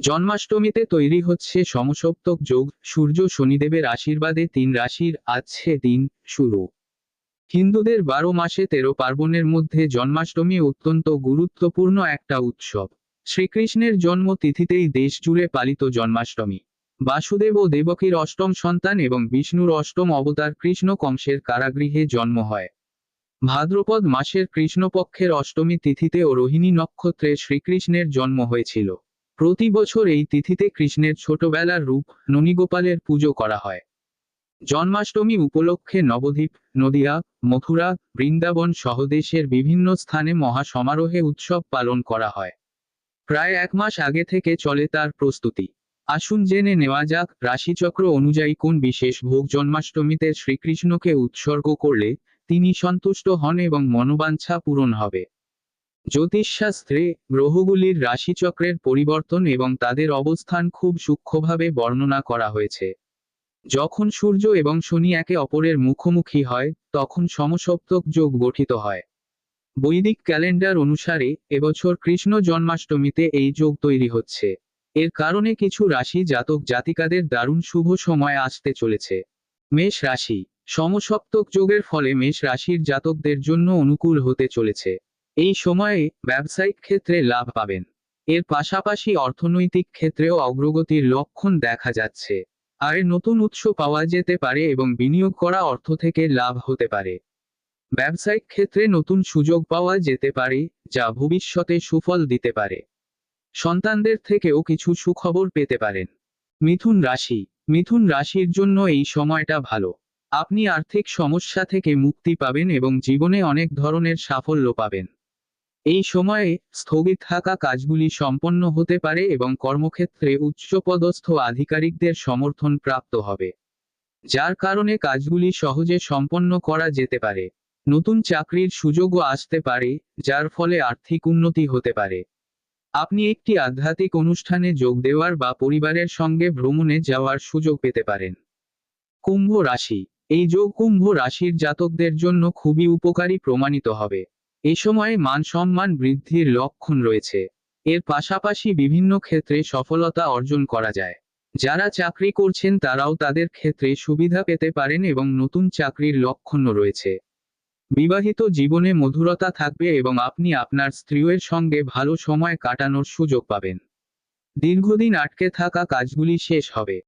জন্মাষ্টমীতে তৈরি হচ্ছে সমসপ্তক যোগ, সূর্য শনিদেবের আশীর্বাদে তিন রাশির আছে দিন শুরু। হিন্দুদের বারো মাসে তেরো পার্বণের মধ্যে জন্মাষ্টমী অত্যন্ত গুরুত্বপূর্ণ একটা উৎসব। শ্রীকৃষ্ণের জন্ম তিথিতেই দেশ জুড়ে পালিত জন্মাষ্টমী। বাসুদেব ও দেবকীর অষ্টম সন্তান এবং বিষ্ণুর অষ্টম অবতার কৃষ্ণ কংসের কারাগৃহে জন্ম হয়। ভাদ্রপদ মাসের কৃষ্ণপক্ষের অষ্টমী তিথিতে ও রোহিণী নক্ষত্রে শ্রীকৃষ্ণের জন্ম হয়েছিল। প্রতি বছর এই তিথিতে কৃষ্ণের ছোটবেলার রূপ ননীগোপালের পুজো করা হয়। জন্মাষ্টমী উপলক্ষে নবদ্বীপ, নদিয়া, মথুরা, বৃন্দাবন সহ দেশের বিভিন্ন স্থানে মহা সমারোহে উৎসব পালন করা হয়। প্রায় এক মাস আগে থেকে চলে তার প্রস্তুতি। আসুন জেনে নেওয়া যাক, রাশিচক্র অনুযায়ী কোন বিশেষ ভোগ জন্মাষ্টমীতে শ্রীকৃষ্ণকে উৎসর্গ করলে তিনি সন্তুষ্ট হন এবং মনোবাঞ্ছা পূরণ হবে। জ্যোতিষশাস্ত্রে গ্রহগুলির রাশিচক্রের পরিবর্তন এবং তাদের অবস্থান খুব সূক্ষ্মভাবে বর্ণনা করা হয়েছে। যখন সূর্য এবং শনি একে অপরের মুখোমুখি হয়, তখন সমসপ্তক যোগ গঠিত হয়। বৈদিক ক্যালেন্ডার অনুসারে, এবছর কৃষ্ণ জন্মাষ্টমীতে এই যোগ তৈরি হচ্ছে। এর কারণে কিছু রাশি জাতক জাতিকাদের দারুণ শুভ সময় আসতে চলেছে। মেষ রাশি। সমসপ্তক যোগের ফলে মেষ রাশির জাতকদের জন্য অনুকূল হতে চলেছে। এই সময়ে ব্যবসায়িক ক্ষেত্রে লাভ পাবেন। এর পাশাপাশি অর্থনৈতিক ক্ষেত্রেও অগ্রগতির লক্ষণ দেখা যাচ্ছে। আর নতুন উৎস পাওয়া যেতে পারে এবং বিনিয়োগ করা অর্থ থেকে লাভ হতে পারে। ব্যবসায়িক ক্ষেত্রে নতুন সুযোগ পাওয়া যেতে পারে, যা ভবিষ্যতে সুফল দিতে পারে। সন্তানদের থেকেও কিছু সুখবর পেতে পারেন। মিথুন রাশি। মিথুন রাশির জন্য এই সময়টা ভালো। আপনি আর্থিক সমস্যা থেকে মুক্তি পাবেন এবং জীবনে অনেক ধরনের সাফল্য পাবেন। এই সময়ে স্থগিত থাকা কাজগুলি সম্পন্ন হতে পারে এবং কর্মক্ষেত্রে উচ্চপদস্থ আধিকারিকদের সমর্থন প্রাপ্ত হবে, যার কারণে কাজগুলি সহজে সম্পন্ন করা যেতে পারে। নতুন চাকরির সুযোগও আসতে পারে, যার ফলে আর্থিক উন্নতি হতে পারে। আপনি একটি আধ্যাত্মিক অনুষ্ঠানে যোগ দেওয়ার বা পরিবারের সঙ্গে ভ্রমণে যাওয়ার সুযোগ পেতে পারেন। কুম্ভ রাশি। এই যোগ কুম্ভ রাশির জাতকদের জন্য খুবই উপকারী প্রমাণিত হবে। এ সময়ে মান সম্মান বৃদ্ধির লক্ষণ রয়েছে। এর পাশাপাশি বিভিন্ন ক্ষেত্রে সফলতা অর্জন করা যায়। যারা চাকরি করছেন তারাও তাদের ক্ষেত্রে সুবিধা পেতে পারেন এবং নতুন চাকরির লক্ষণও রয়েছে। বিবাহিত জীবনে মধুরতা থাকবে এবং আপনি আপনার স্ত্রীর সঙ্গে ভালো সময় কাটানোর সুযোগ পাবেন। দীর্ঘদিন আটকে থাকা কাজগুলি শেষ হবে।